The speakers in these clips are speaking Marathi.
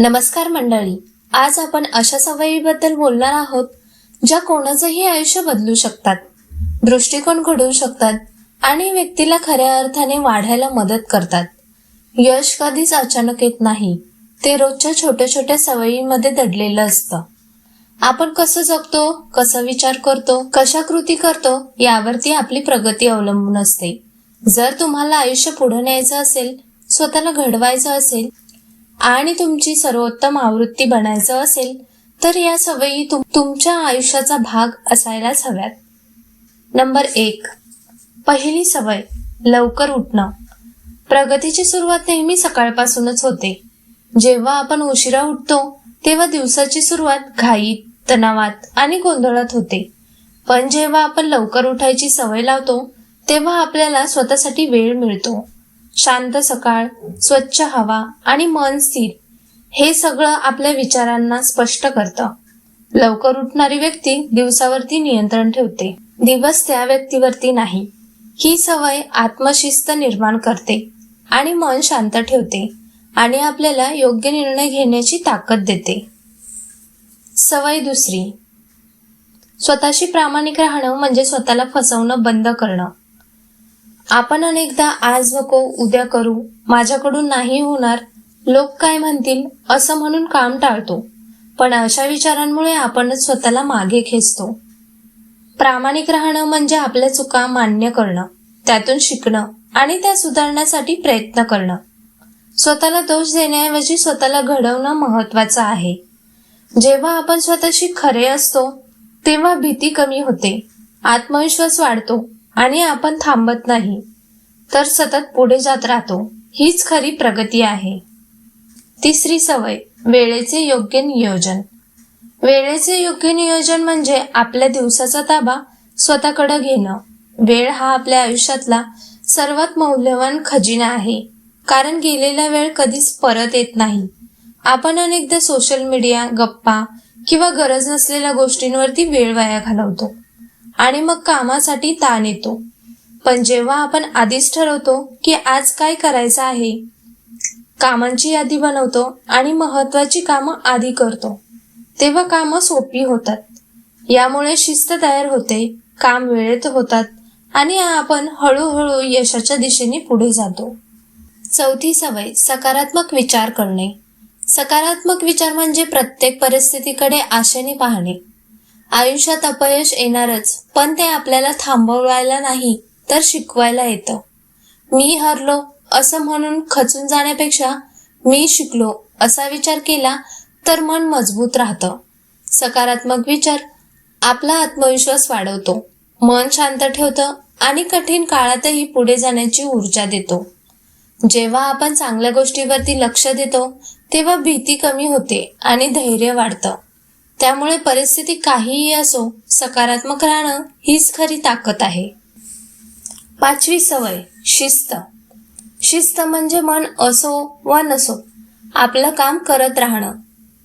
नमस्कार मंडळी आज आपण अशा सवयीबद्दल बोलणार आहोत ज्या कोणाचंही आयुष्य बदलू शकतात दृष्टिकोन घडवू शकतात आणि व्यक्तीला खऱ्या अर्थाने वाढायला मदत करतात. यश कधीच अचानक येत नाही ते रोजच्या छोट्या छोट्या सवयीमध्ये दडलेलं असतं. आपण कसं जगतो कसा विचार करतो कशा कृती करतो यावरती आपली प्रगती अवलंबून असते. जर तुम्हाला आयुष्य पुढे न्यायचं असेल स्वतःला घडवायचं असेल आणि तुमची सर्वोत्तम आवृत्ती बनायचं असेल तर या सवयी तुम तुमच्या आयुष्याचा भाग असायलाच हव्यात. नंबर एक. पहिली सवय लवकर उठणं. प्रगतीची सुरुवात नेहमी सकाळपासूनच होते. जेव्हा आपण उशिरा उठतो तेव्हा दिवसाची सुरुवात घाईत तणावात आणि गोंधळात होते. पण जेव्हा आपण लवकर उठायची सवय लावतो तेव्हा आपल्याला स्वतःसाठी वेळ मिळतो. शांत सकाळ स्वच्छ हवा आणि मन स्थिर हे सगळं आपल्या विचारांना स्पष्ट करतं. लवकर उठणारी व्यक्ती दिवसावरती नियंत्रण ठेवते. दिवस त्या व्यक्तीवरती नाही. ही सवय आत्मशिस्त निर्माण करते आणि मन शांत ठेवते आणि आपल्याला योग्य निर्णय घेण्याची ताकद देते. सवय दुसरी. स्वतःशी प्रामाणिक राहणं म्हणजे स्वतःला फसवणं बंद करणं. आपण अनेकदा आज नको उद्या करू माझ्याकडून नाही होणार लोक काय म्हणतील असं म्हणून काम टाळतो. पण अशा विचारांमुळे आपणच स्वतःला मागे खेचतो. प्रामाणिक राहणं म्हणजे आपल्या चुका मान्य करणं त्यातून शिकणं आणि त्या सुधारण्यासाठी प्रयत्न करणं. स्वतःला दोष देण्याऐवजी स्वतःला घडवणं महत्वाचं आहे. जेव्हा आपण स्वतःशी खरे असतो तेव्हा भीती कमी होते आत्मविश्वास वाढतो आणि आपण थांबत नाही. तर सतत पुढे जात राहतो. हीच खरी प्रगती आहे. तिसरी सवय वेळेचे योग्य नियोजन. वेळेचे योग्य नियोजन म्हणजे आपल्या दिवसाचा ताबा स्वतःकडे घेणं. वेळ हा आपल्या आयुष्यातला सर्वात मौल्यवान खजिना आहे. कारण गेलेला वेळ कधीच परत येत नाही. आपण अनेकदा सोशल मीडिया गप्पा किंवा गरज नसलेल्या गोष्टींवरती वेळ वाया घालवतो. आणि मग कामासाठी ताण येतो. पण जेव्हा आपण आधीच ठरवतो की आज काय करायचं आहे कामांची यादी बनवतो आणि महत्वाची कामं आधी करतो तेव्हा कामं सोपी होतात. यामुळे शिस्त तयार होते काम वेळेत होतात आणि आपण हळूहळू यशाच्या दिशेने पुढे जातो. चौथी सवय सकारात्मक विचार करणे. सकारात्मक विचार म्हणजे प्रत्येक परिस्थितीकडे आशेने पाहणे. आयुष्यात अपयश येणारच पण ते आपल्याला थांबवायला नाही तर शिकवायला येतं. मी हरलो असं म्हणून खचून जाण्यापेक्षा मी शिकलो असा विचार केला तर मन मजबूत राहतं. सकारात्मक विचार आपला आत्मविश्वास वाढवतो. मन शांत ठेवतं आणि कठीण काळातही पुढे जाण्याची ऊर्जा देतो. जेव्हा आपण चांगल्या गोष्टीवरती लक्ष देतो तेव्हा भीती कमी होते आणि धैर्य वाढतं. त्यामुळे परिस्थिती काहीही असो सकारात्मक राहणं हीच खरी ताकद आहे. पाचवी सवय शिस्त. शिस्त म्हणजे मन असो वा नसो आपलं काम करत राहणं.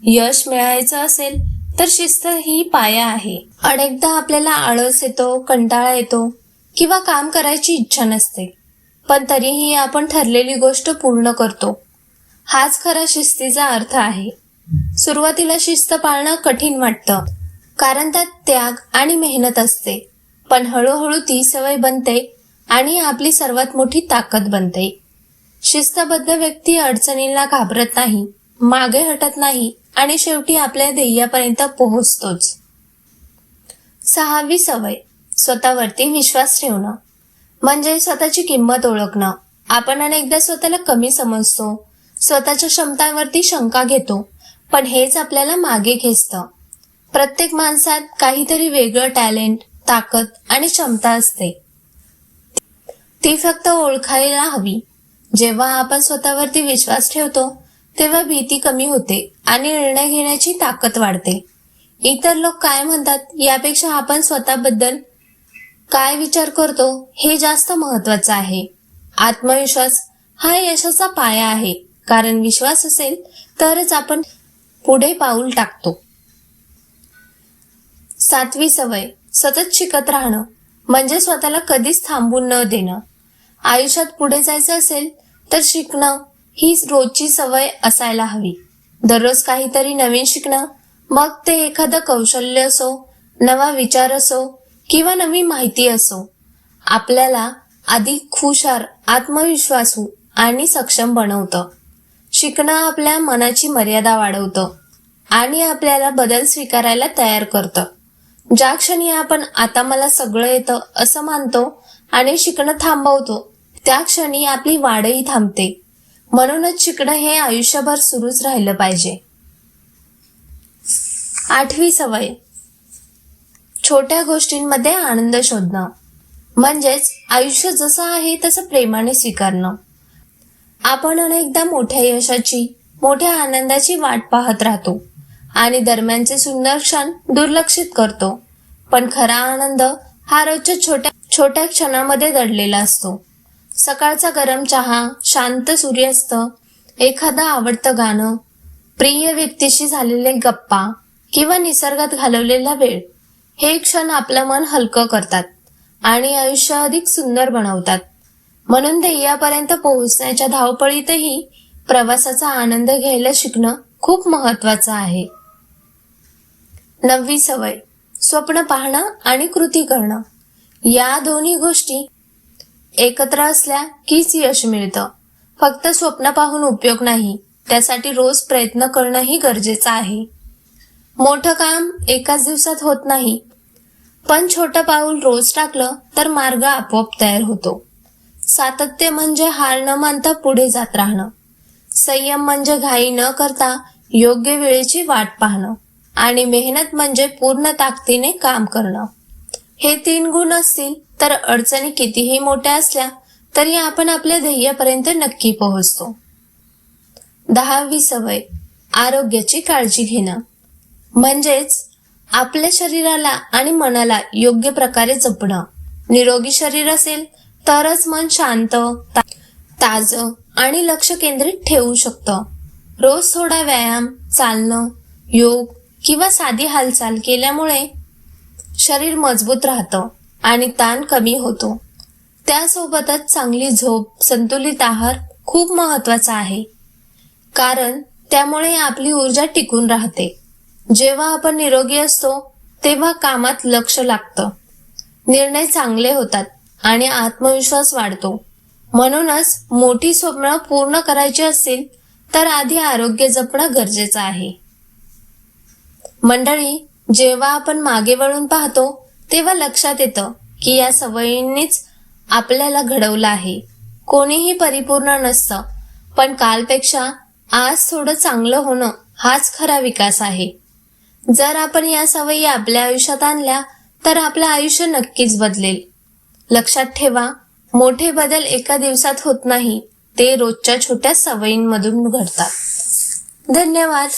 यश मिळायचं असेल तर शिस्त ही पाया आहे. अनेकदा आपल्याला आळस येतो कंटाळा येतो किंवा काम करायची इच्छा नसते. पण तरीही आपण ठरलेली गोष्ट पूर्ण करतो. हाच खरा शिस्तीचा अर्थ आहे. सुरुवातीला शिस्त पाळणं कठीण वाटतं. कारण त्यात त्याग आणि मेहनत असते. पण हळूहळू ती सवय बनते आणि आपली सर्वात मोठी ताकद बनते. शिस्तबद्ध व्यक्ती अडचणींना घाबरत नाही मागे हटत नाही आणि शेवटी आपल्या ध्येयापर्यंत पोहोचतोच. सहावी सवय स्वतःवरती विश्वास ठेवणं. म्हणजे स्वतःची किंमत ओळखणं. आपण अनेकदा स्वतःला कमी समजतो स्वतःच्या क्षमतांवरती शंका घेतो पण हेच आपल्याला मागे खेचतं. प्रत्येक माणसात काहीतरी वेगळं टॅलेंट ताकद आणि क्षमता असते. ती फक्त ओळखायला हवी. जेव्हा आपण स्वतःवरती विश्वास ठेवतो तेव्हा भीती कमी होते आणि निर्णय घेण्याची ताकद वाढते. इतर लोक काय म्हणतात यापेक्षा आपण स्वतःबद्दल काय विचार करतो हे जास्त महत्वाचं आहे. आत्मविश्वास हा यशाचा पाया आहे. कारण विश्वास असेल तरच आपण पुढे पाऊल टाकतो. सातवी सवय. सतत शिकत राहणं. म्हणजे स्वतःला कधीच थांबून न देणं. आयुष्यात पुढे जायचं असेल तर शिकणं ही रोजची सवय असायला हवी. दररोज काहीतरी नवीन शिकणं. मग ते एखादं कौशल्य असो नवा विचार असो किंवा नवी माहिती असो. आपल्याला अधिक खुशार आत्मविश्वासू आणि सक्षम बनवतं. शिकणं आपल्या मनाची मर्यादा वाढवतं आणि आपल्याला बदल स्वीकारायला तयार करतं. ज्या क्षणी आपण आता मला सगळं येतं असं मानतो आणि शिकणं थांबवतो त्या क्षणी आपली वाढही थांबते. म्हणूनच शिकणं हे आयुष्यभर सुरूच राहिलं पाहिजे. आठवी सवय. छोट्या गोष्टींमध्ये आनंद शोधणं. म्हणजेच आयुष्य जसं आहे तसं प्रेमाने स्वीकारणं. आपण अनेकदा मोठ्या यशाची मोठ्या आनंदाची वाट पाहत राहतो. आणि दरम्यानचे सुंदर क्षण दुर्लक्षित करतो. पण खरा आनंद हा रोजच्या छोट्या छोट्या क्षणामध्ये दडलेला असतो. सकाळचा गरम चहा शांत सूर्यास्त एखादं आवडतं गाणं प्रिय व्यक्तीशी झालेले गप्पा किंवा निसर्गात घालवलेला वेळ हे क्षण आपलं मन हलकं करतात आणि आयुष्य अधिक सुंदर बनवतात. म्हणून ध्येयापर्यंत पोहोचण्याच्या धावपळीतही प्रवासाचा आनंद घ्यायला शिकणं खूप महत्वाचं आहे. नववी सवय स्वप्न पाहणं आणि कृती करणं या दोन्ही गोष्टी एकत्र असल्या कीच यश मिळतं. फक्त स्वप्न पाहून उपयोग नाही त्यासाठी रोज प्रयत्न करणंही गरजेचं आहे. मोठं काम एकाच दिवसात होत नाही पण छोटं पाऊल रोज टाकलं तर मार्ग आपोआप तयार होतो. सातत्य म्हणजे हार न मानता पुढे जात राहणं. संयम म्हणजे घाई न करता योग्य वेळेची वाट पाहणं. आणि मेहनत म्हणजे पूर्ण ताकदीने काम करणं. हे तीन गुण असतील तर अडचणी कितीही मोठ्या असल्या तरी आपण आपल्या ध्येयापर्यंत नक्की पोहोचतो. दहावी सवय आरोग्याची काळजी घेणं. म्हणजेच आपल्या शरीराला आणि मनाला योग्य प्रकारे जपणं. निरोगी शरीर असेल तरच मन शांत ताज ताजं आणि लक्ष केंद्रित ठेवू शकतं. रोज थोडा व्यायाम चालणं योग किंवा साधी हालचाल केल्यामुळे शरीर मजबूत राहतं आणि ताण कमी होतो. त्यासोबतच चांगली झोप संतुलित आहार खूप महत्त्वाचा आहे. कारण त्यामुळे आपली ऊर्जा टिकून राहते. जेव्हा आपण निरोगी असतो तेव्हा कामात लक्ष लागतं. निर्णय चांगले होतात. आणि आत्मविश्वास वाढतो. म्हणूनच मोठी स्वप्न पूर्ण करायची असतील तर आधी आरोग्य जपणं गरजेचं आहे. मंडळी जेव्हा आपण मागे वळून पाहतो तेव्हा लक्षात येतं की या सवयींनीच आपल्याला घडवलं आहे. कोणीही परिपूर्ण नसतं पण कालपेक्षा आज थोडं चांगलं होणं हाच खरा विकास आहे. जर आपण या सवयी आपल्या आयुष्यात आणल्या तर आपलं आयुष्य नक्कीच बदलेल. लक्षात ठेवा मोठे बदल एका दिवसात होत नाही ते रोजच्या छोट्या सवयींमधून घडतात. धन्यवाद.